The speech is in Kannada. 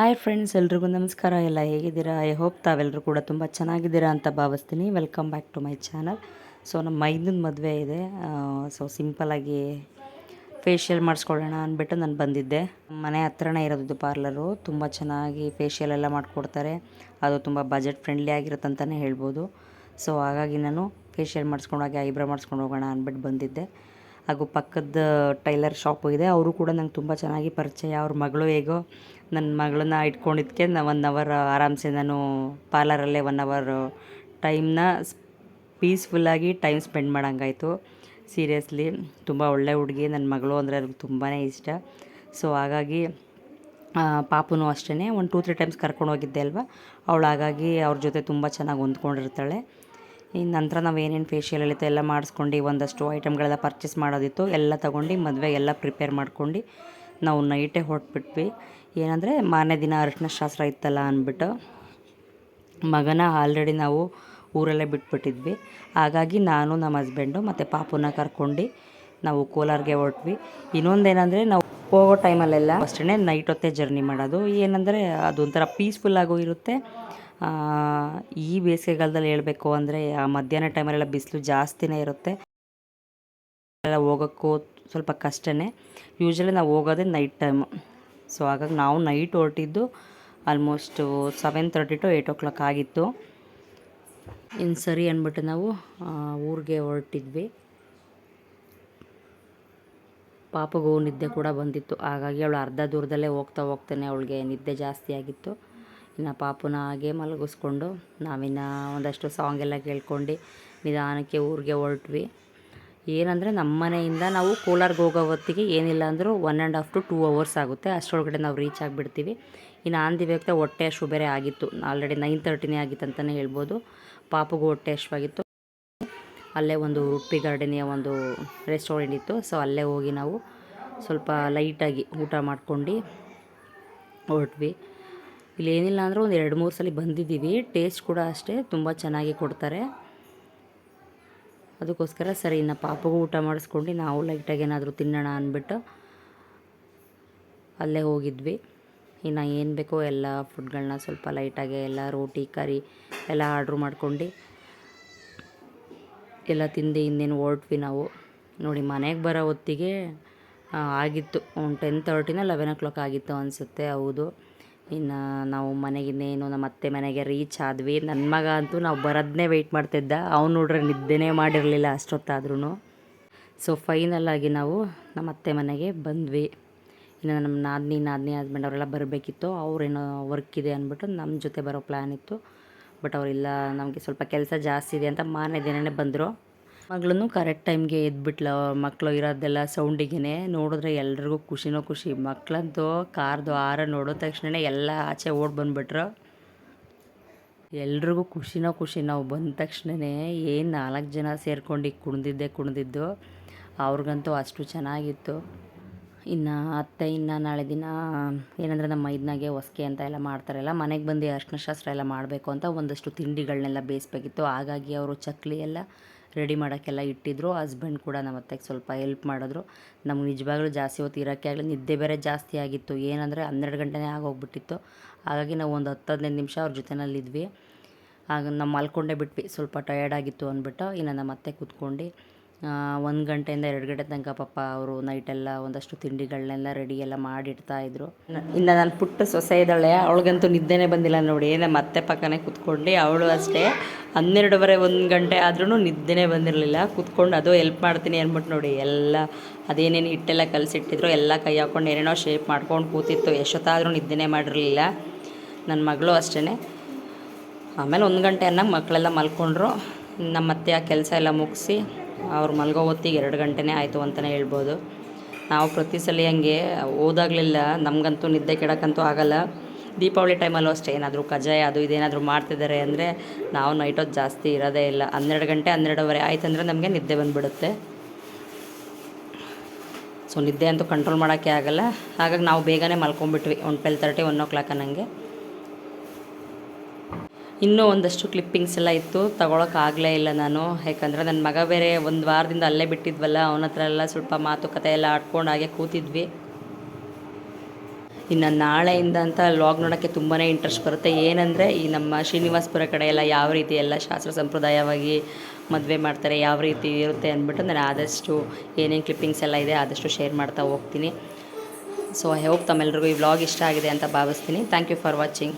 ಹಾಯ್ ಫ್ರೆಂಡ್ಸ್, ಎಲ್ರಿಗೂ ನಮಸ್ಕಾರ. ಎಲ್ಲ ಹೇಗಿದ್ದೀರಾ? ಐ ಹೋಪ್ ತಾವೆಲ್ಲರೂ ಕೂಡ ತುಂಬ ಚೆನ್ನಾಗಿದ್ದೀರಾ ಅಂತ ಭಾವಿಸ್ತೀನಿ. Welcome back to my channel. So, ನಮ್ಮ ಮೈದಿನ ಮದುವೆ ಇದೆ. ಸೊ ಸಿಂಪಲಾಗಿ ಫೇಶಿಯಲ್ ಮಾಡಿಸ್ಕೊಳ್ಳೋಣ ಅಂದ್ಬಿಟ್ಟು ನಾನು ಬಂದಿದ್ದೆ. ಮನೆ ಹತ್ರನೇ ಇರೋದು ಪಾರ್ಲರು. ತುಂಬ ಚೆನ್ನಾಗಿ ಫೇಶಿಯಲ್ ಎಲ್ಲ ಮಾಡಿಕೊಡ್ತಾರೆ. ಅದು ತುಂಬ ಬಜೆಟ್ ಫ್ರೆಂಡ್ಲಿ ಆಗಿರುತ್ತೆ ಅಂತಲೇ ಹೇಳ್ಬೋದು. ಸೊ, ಹಾಗಾಗಿ ನಾನು ಫೇಶಿಯಲ್ ಮಾಡಿಸ್ಕೊಂಡೋಗಿ ಐಬ್ರೋ ಮಾಡಿಸ್ಕೊಂಡು ಹೋಗೋಣ ಅಂದ್ಬಿಟ್ಟು ಬಂದಿದ್ದೆ. ಹಾಗೂ ಪಕ್ಕದ ಟೈಲರ್ ಶಾಪು ಇದೆ. ಅವರು ಕೂಡ ನಂಗೆ ತುಂಬ ಚೆನ್ನಾಗಿ ಪರಿಚಯ. ಅವ್ರ ಮಗಳು ಹೇಗೋ ನನ್ನ ಮಗಳನ್ನ ಇಟ್ಕೊಂಡಿದ್ದಕ್ಕೆ ನಾ ಒನ್ ಅವರ್ ಆರಾಮ್ಸೆ ನಾನು ಪಾರ್ಲರಲ್ಲೇ ಒನ್ ಅವರ್ ಟೈಮ್ನ ಪೀಸ್ಫುಲ್ಲಾಗಿ ಟೈಮ್ ಸ್ಪೆಂಡ್ ಮಾಡೋಂಗಾಯ್ತು. ಸೀರಿಯಸ್ಲಿ ತುಂಬ ಒಳ್ಳೆ ಹುಡುಗಿ. ನನ್ನ ಮಗಳು ಅಂದರೆ ಅವ್ರಿಗೆ ತುಂಬಾ ಇಷ್ಟ. ಸೊ ಹಾಗಾಗಿ ಪಾಪುನು ಅಷ್ಟೇ ಒಂದು ಟೂ ತ್ರೀ ಟೈಮ್ಸ್ ಕರ್ಕೊಂಡು ಹೋಗಿದ್ದೆ ಅಲ್ವಾ? ಅವಳು ಹಾಗಾಗಿ ಅವ್ರ ಜೊತೆ ತುಂಬ ಚೆನ್ನಾಗಿ ಹೊಂದ್ಕೊಂಡಿರ್ತಾಳೆ. ಇನ್ನು ನಂತರ ನಾವು ಏನೇನು ಫೇಶಿಯಲ್ ಇತ್ತು ಎಲ್ಲ ಮಾಡಿಸ್ಕೊಂಡು, ಒಂದಷ್ಟು ಐಟಮ್ಗಳೆಲ್ಲ ಪರ್ಚೇಸ್ ಮಾಡೋದಿತ್ತು, ಎಲ್ಲ ತೊಗೊಂಡು ಮದುವೆಗೆಲ್ಲ ಪ್ರಿಪೇರ್ ಮಾಡ್ಕೊಂಡು, ನಾವು ನೈಟೇ ಹೊರಟ್ಬಿಟ್ವಿ. ಏನಂದರೆ ಮಾರನೇ ದಿನ ಅರಿಶಿನ ಶಾಸ್ತ್ರ ಇತ್ತಲ್ಲ ಅಂದ್ಬಿಟ್ಟು ಮಗನ ಆಲ್ರೆಡಿ ನಾವು ಊರಲ್ಲೇ ಬಿಟ್ಬಿಟ್ಟಿದ್ವಿ. ಹಾಗಾಗಿ ನಾನು ನಮ್ಮ ಹಸ್ಬೆಂಡು ಮತ್ತು ಪಾಪುನ ಕರ್ಕೊಂಡು ನಾವು ಕೋಲಾರ್ಗೆ ಹೊರಟ್ವಿ. ಇನ್ನೊಂದೇನೆಂದರೆ ನಾವು ಹೋಗೋ ಟೈಮಲ್ಲೆಲ್ಲ ಅಷ್ಟೇ ನೈಟ್ ಹೊತ್ತೇ ಜರ್ನಿ ಮಾಡೋದು. ಏನಂದರೆ ಅದೊಂಥರ ಪೀಸ್ಫುಲ್ಲಾಗೂ ಇರುತ್ತೆ. ಈ ಬೇಸಿಗೆಗಾಲದಲ್ಲಿ ಹೇಳಬೇಕು ಅಂದರೆ ಮಧ್ಯಾಹ್ನ ಟೈಮಲ್ಲೆಲ್ಲ ಬಿಸಿಲು ಜಾಸ್ತಿನೇ ಇರುತ್ತೆ. ಎಲ್ಲ ಹೋಗೋಕ್ಕೂ ಸ್ವಲ್ಪ ಕಷ್ಟನೇ. ಯೂಶ್ವಲಿ ನಾವು ಹೋಗೋದೇ ನೈಟ್ ಟೈಮು ಸೊ ಹಾಗಾಗಿ ನಾವು night ಹೊರಟಿದ್ದು almost seven thirty to eight o'clock ಆಗಿತ್ತು. ಇನ್ನು ಸರಿ ಅಂದ್ಬಿಟ್ಟು ನಾವು ಊರಿಗೆ ಹೊರಟಿದ್ವಿ. ಪಾಪಗೂ ನಿದ್ದೆ ಕೂಡ ಬಂದಿತ್ತು. ಹಾಗಾಗಿ ಅವಳು ಅರ್ಧ ದೂರದಲ್ಲೇ ಹೋಗ್ತಾ ಹೋಗ್ತಾನೆ, ಅವಳಿಗೆ ನಿದ್ದೆ ಜಾಸ್ತಿ ಆಗಿತ್ತು. ಇನ್ನು ಪಾಪುನ ಹಾಗೆ ಮಲಗಿಸ್ಕೊಂಡು ನಾವಿನ್ನು ಒಂದಷ್ಟು ಸಾಂಗ್ ಎಲ್ಲ ಕೇಳ್ಕೊಂಡು ನಿಧಾನಕ್ಕೆ ಊರಿಗೆ ಹೊರಟ್ವಿ. ಏನಂದರೆ ನಮ್ಮ ಮನೆಯಿಂದ ನಾವು ಕೋಲಾರ್ಗೆ ಹೋಗೋ ಹೊತ್ತಿಗೆ ಏನಿಲ್ಲ ಅಂದರೂ one and half to two hours ಆಗುತ್ತೆ. ಅಷ್ಟರೊಳಗಡೆ ನಾವು ರೀಚ್ ಆಗಿಬಿಡ್ತೀವಿ. ಇನ್ನು ಆಂದಿ ವ್ಯಕ್ತ ಹೊಟ್ಟೆ ಅಷ್ಟು ಬೇರೆ ಆಗಿತ್ತು ಆಲ್ರೆಡಿ ನೈನ್ ತರ್ಟಿನೇ ಆಗಿತ್ತು ಅಂತಲೇ ಹೇಳ್ಬೋದು. ಪಾಪುಗೂ ಹೊಟ್ಟೆ ಅಷ್ಟವಾಗಿತ್ತು ಅಲ್ಲೇ ಒಂದು ಉಡುಪಿ ಗಾರ್ಡನಿಯ ಒಂದು ರೆಸ್ಟೋರೆಂಟ್ ಇತ್ತು. ಸೊ ಅಲ್ಲೇ ಹೋಗಿ ನಾವು ಸ್ವಲ್ಪ ಲೈಟಾಗಿ ಊಟ ಮಾಡ್ಕೊಂಡು ಹೊರಟ್ವಿ. ಇಲ್ಲಿ ಏನಿಲ್ಲ ಅಂದರೆ ಒಂದು ಎರಡು ಮೂರು ಸಲ ಬಂದಿದ್ದೀವಿ. ಟೇಸ್ಟ್ ಕೂಡ ಅಷ್ಟೇ, ತುಂಬ ಚೆನ್ನಾಗಿ ಕೊಡ್ತಾರೆ. ಅದಕ್ಕೋಸ್ಕರ ಸರಿ, ಇನ್ನು ಪಾಪಗೂ ಊಟ ಮಾಡಿಸ್ಕೊಂಡು ನಾವು ಲೈಟಾಗಿ ಏನಾದರೂ ತಿನ್ನೋಣ ಅಂದ್ಬಿಟ್ಟು ಅಲ್ಲೇ ಹೋಗಿದ್ವಿ. ಇನ್ನು ಏನು ಬೇಕೋ ಎಲ್ಲ ಫುಡ್ಗಳನ್ನ ಸ್ವಲ್ಪ ಲೈಟಾಗಿ ಎಲ್ಲ ರೋಟಿ, ಕರಿ ಎಲ್ಲ ಆರ್ಡ್ರ್ ಮಾಡ್ಕೊಂಡು ಎಲ್ಲ ತಿಂದು ಇನ್ನೇನು ಹೊರಟ್ವಿ ನಾವು. ನೋಡಿ, ಮನೆಗೆ ಬರೋ ಹೊತ್ತಿಗೆ ಆಗಿತ್ತು. ಒಂದು ಟೆನ್ ತರ್ಟಿನ ಲೆವೆನ್ ಓ ಕ್ಲಾಕ್ ಆಗಿತ್ತು ಅನಿಸುತ್ತೆ, ಹೌದು. ಇನ್ನು ನಾವು ಮನೆಗಿನ್ನೇನು ನಮ್ಮ ಅತ್ತೆ ಮನೆಗೆ ರೀಚ್ ಆದ್ವಿ. ನನ್ನ ಮಗ ಅಂತೂ ನಾವು ಬರೋದನ್ನೇ ವೆಯ್ಟ್ ಮಾಡ್ತಿದ್ದ. ಅವ್ನು ನೋಡ್ರೆ ನಿದ್ದೆನೇ ಮಾಡಿರಲಿಲ್ಲ ಅಷ್ಟೊತ್ತಾದ್ರೂ ಸೊ ಫೈನಲ್ ಆಗಿ ನಾವು ನಮ್ಮ ಅತ್ತೆ ಮನೆಗೆ ಬಂದ್ವಿ. ಇನ್ನು ನಮ್ಮ ನಾದಿನಿ ನಾದಿನಿ ಹಸ್ಬೆಂಡ್ ಅವರೆಲ್ಲ ಬರಬೇಕಿತ್ತು. ಅವ್ರೇನೋ ವರ್ಕ್ ಇದೆ ಅಂದ್ಬಿಟ್ಟು ನಮ್ಮ ಜೊತೆ ಬರೋ ಪ್ಲ್ಯಾನ್ ಇತ್ತು. ಬಟ್ ಅವರಿಲ್ಲ, ನಮಗೆ ಸ್ವಲ್ಪ ಕೆಲಸ ಜಾಸ್ತಿ ಇದೆ ಅಂತ ಮಾರನೇ ದಿನವೇ ಬಂದರು. ಮಗಳನ್ನು ಕರೆಕ್ಟ್ ಟೈಮ್ಗೆ ಎದ್ಬಿಟ್ಲು ಮಕ್ಕಳು ಇರೋದೆಲ್ಲ ಸೌಂಡಿಗೆ ನೋಡಿದ್ರೆ ಎಲ್ರಿಗೂ ಖುಷಿನೋ ಖುಷಿ. ಮಕ್ಕಳಂತೂ ಕಾರ್ದು ಆರ ನೋಡಿದ ತಕ್ಷಣ ಎಲ್ಲ ಆಚೆ ಓಡಿ ಬಂದ್ಬಿಟ್ರು. ಎಲ್ರಿಗೂ ಖುಷಿನೋ ಖುಷಿ. ನಾವು ಬಂದ ತಕ್ಷಣವೇ ಏನು ನಾಲ್ಕು ಜನ ಸೇರ್ಕೊಂಡು ಕುಣಿದಿದ್ದೆ ಕುಣಿದಿದ್ದು, ಅವ್ರಿಗಂತೂ ಅಷ್ಟು ಚೆನ್ನಾಗಿತ್ತು. ಇನ್ನು ಅತ್ತೆ, ಇನ್ನು ನಾಳೆ ದಿನ ಏನಂದರೆ ನಮ್ಮ ಮೈದ್ನಾಗೆ ಹೊಸ್ಕೆ ಅಂತ ಎಲ್ಲ ಮಾಡ್ತಾರಲ್ಲ, ಮನೆಗೆ ಬಂದು ಅರ್ಶನ ಶಾಸ್ತ್ರ ಎಲ್ಲ ಮಾಡಬೇಕು ಅಂತ ಒಂದಷ್ಟು ತಿಂಡಿಗಳನ್ನೆಲ್ಲ ಬೇಯಿಸ್ಬೇಕಿತ್ತು. ಹಾಗಾಗಿ ಅವರು ಚಕ್ಲಿ ಎಲ್ಲ ರೆಡಿ ಮಾಡೋಕ್ಕೆಲ್ಲ ಇಟ್ಟಿದ್ರು. ಹಸ್ಬೆಂಡ್ ಕೂಡ ನಮ್ಮ ಅತ್ತೆಗೆ ಸ್ವಲ್ಪ ಹೆಲ್ಪ್ ಮಾಡಿದ್ರು. ನಮ್ಗೆ ನಿಜವಾಗ್ಲೂ ಜಾಸ್ತಿ ಹೊತ್ತು ಇರೋಕ್ಕೆ ಆಗಲಿ ನಿದ್ದೆ ಬೇರೆ ಜಾಸ್ತಿ ಆಗಿತ್ತು. ಏನಂದರೆ ಹನ್ನೆರಡು ಗಂಟೆನೇ ಆಗೋಗ್ಬಿಟ್ಟಿತ್ತು. ಹಾಗಾಗಿ ನಾವು ಒಂದು ಹತ್ತು ಹದಿನೈದು ನಿಮಿಷ ಅವ್ರ ಜೊತೆನಲ್ಲಿದ್ವಿ. ಆಗ ನಮ್ಮ ಮಲ್ಕೊಂಡೇ ಬಿಟ್ವಿ. ಸ್ವಲ್ಪ ಟಯರ್ಡ್ ಆಗಿತ್ತು ಅಂದ್ಬಿಟ್ಟು ಇನ್ನು ನಮ್ಮ ಅತ್ತೆ ಕೂತ್ಕೊಂಡು ಒಂದು ಗಂಟೆಯಿಂದ ಎರಡು ಗಂಟೆ ತನಕ ಪಾಪ ಅವರು ನೈಟೆಲ್ಲ ಒಂದಷ್ಟು ತಿಂಡಿಗಳನ್ನೆಲ್ಲ ರೆಡಿ ಎಲ್ಲ ಮಾಡಿಡ್ತಾ ಇದ್ರು. ಇನ್ನು ನಾನು ಪುಟ್ಟ ಸೊಸೆ ಇದ್ದಾಳೆ ಅವಳಿಗಂತೂ ನಿದ್ದೆನೇ ಬಂದಿಲ್ಲ ನೋಡಿ. ನಮ್ಮ ಅತ್ತೆ ಪಕ್ಕನೇ ಕೂತ್ಕೊಂಡು, ಅವಳು ಅಷ್ಟೇ. ಹನ್ನೆರಡುವರೆ ಒಂದು ಗಂಟೆ ಆದ್ರೂ ನಿದ್ದೆನೇ ಬಂದಿರಲಿಲ್ಲ. ಕೂತ್ಕೊಂಡು ಅದು ಹೆಲ್ಪ್ ಮಾಡ್ತೀನಿ ಅಂದ್ಬಿಟ್ಟು ನೋಡಿ, ಎಲ್ಲ ಅದೇನೇನು ಹಿಟ್ಟೆಲ್ಲ ಕಲಸಿಟ್ಟಿದ್ರು, ಎಲ್ಲ ಕೈ ಹಾಕ್ಕೊಂಡು ಏನೇನೋ ಶೇಪ್ ಮಾಡ್ಕೊಂಡು ಕೂತಿತ್ತು. ಎಷ್ಟೊತ್ತಾದರೂ ನಿದ್ದೆನೇ ಮಾಡಿರಲಿಲ್ಲ. ನನ್ನ ಮಗಳು ಅಷ್ಟೇ ಆಮೇಲೆ ಒಂದು ಗಂಟೆ ಅನ್ನೋ ಮಕ್ಕಳೆಲ್ಲ ಮಲ್ಕೊಂಡ್ರು. ನಮ್ಮತ್ತೆ ಆ ಕೆಲಸ ಎಲ್ಲ ಮುಗಿಸಿ ಅವ್ರು ಮಲ್ಗೋ ಹೊತ್ತಿಗೆ ಎರಡು ಗಂಟೆನೇ ಆಯಿತು ಅಂತಲೇ ಹೇಳ್ಬೋದು. ನಾವು ಪ್ರತಿ ಸಲ ಹಂಗೆ ಓದಾಗಲಿಲ್ಲ ನಮಗಂತೂ ನಿದ್ದೆ ಕೆಡಕ್ಕಂತೂ ಆಗಲ್ಲ. ದೀಪಾವಳಿ ಟೈಮಲ್ಲೂ ಅಷ್ಟೇ, ಏನಾದರೂ ಕಜಾಯ ಅದು ಇದೇನಾದರೂ ಮಾಡ್ತಿದ್ದಾರೆ ಅಂದರೆ ನಾವು ನೈಟ್ ಹೊತ್ತು ಜಾಸ್ತಿ ಇರೋದೇ ಇಲ್ಲ. ಹನ್ನೆರಡು ಗಂಟೆ ಹನ್ನೆರಡುವರೆ ಆಯ್ತು ಅಂದರೆ ನಮಗೆ ನಿದ್ದೆ ಬಂದುಬಿಡುತ್ತೆ. ಸೊ ನಿದ್ದೆ ಅಂತೂ ಕಂಟ್ರೋಲ್ ಮಾಡೋಕ್ಕೆ ಆಗಲ್ಲ. ಹಾಗಾಗಿ ನಾವು ಬೇಗನೆ ಮಲ್ಕೊಂಡ್ಬಿಟ್ವಿ one twelve thirty one o'clock ಅನ್ನಂಗೆ. ಇನ್ನೂ ಒಂದಷ್ಟು ಕ್ಲಿಪ್ಪಿಂಗ್ಸ್ ಎಲ್ಲ ಇತ್ತು. ತಗೊಳಕ್ಕಾಗಲೇ ಇಲ್ಲ ನಾನು. ಯಾಕಂದರೆ ನನ್ನ ಮಗ ಬೇರೆ ಒಂದು ವಾರದಿಂದ ಅಲ್ಲೇ ಬಿಟ್ಟಿದ್ವಲ್ಲ, ಅವನ ಹತ್ರ ಎಲ್ಲ ಸ್ವಲ್ಪ ಮಾತುಕತೆ ಎಲ್ಲ ಆಡ್ಕೊಂಡು ಹಾಗೆ ಕೂತಿದ್ವಿ. ಇನ್ನು ನಾಳೆಯಿಂದ ಅಂತ ಲಾಗ್ ನೋಡೋಕ್ಕೆ ತುಂಬಾ ಇಂಟ್ರೆಸ್ಟ್ ಬರುತ್ತೆ. ಏನಂದರೆ ಈ ನಮ್ಮ ಶ್ರೀನಿವಾಸಪುರ ಕಡೆ ಎಲ್ಲ ಯಾವ ರೀತಿ ಎಲ್ಲ ಶಾಸ್ತ್ರ ಸಂಪ್ರದಾಯವಾಗಿ ಮದುವೆ ಮಾಡ್ತಾರೆ, ಯಾವ ರೀತಿ ಇರುತ್ತೆ ಅಂದ್ಬಿಟ್ಟು ನಾನು ಆದಷ್ಟು ಏನೇನು ಕ್ಲಿಪ್ಪಿಂಗ್ಸ್ ಎಲ್ಲ ಇದೆ ಆದಷ್ಟು ಶೇರ್ ಮಾಡ್ತಾ ಹೋಗ್ತೀನಿ. ಸೊ ಐ ಹೋಪ್ ತಮ್ಮೆಲ್ರಿಗೂ ಈ ವ್ಲಾಗ್ ಇಷ್ಟ ಆಗಿದೆ ಅಂತ ಭಾವಿಸ್ತೀನಿ. Thank you for watching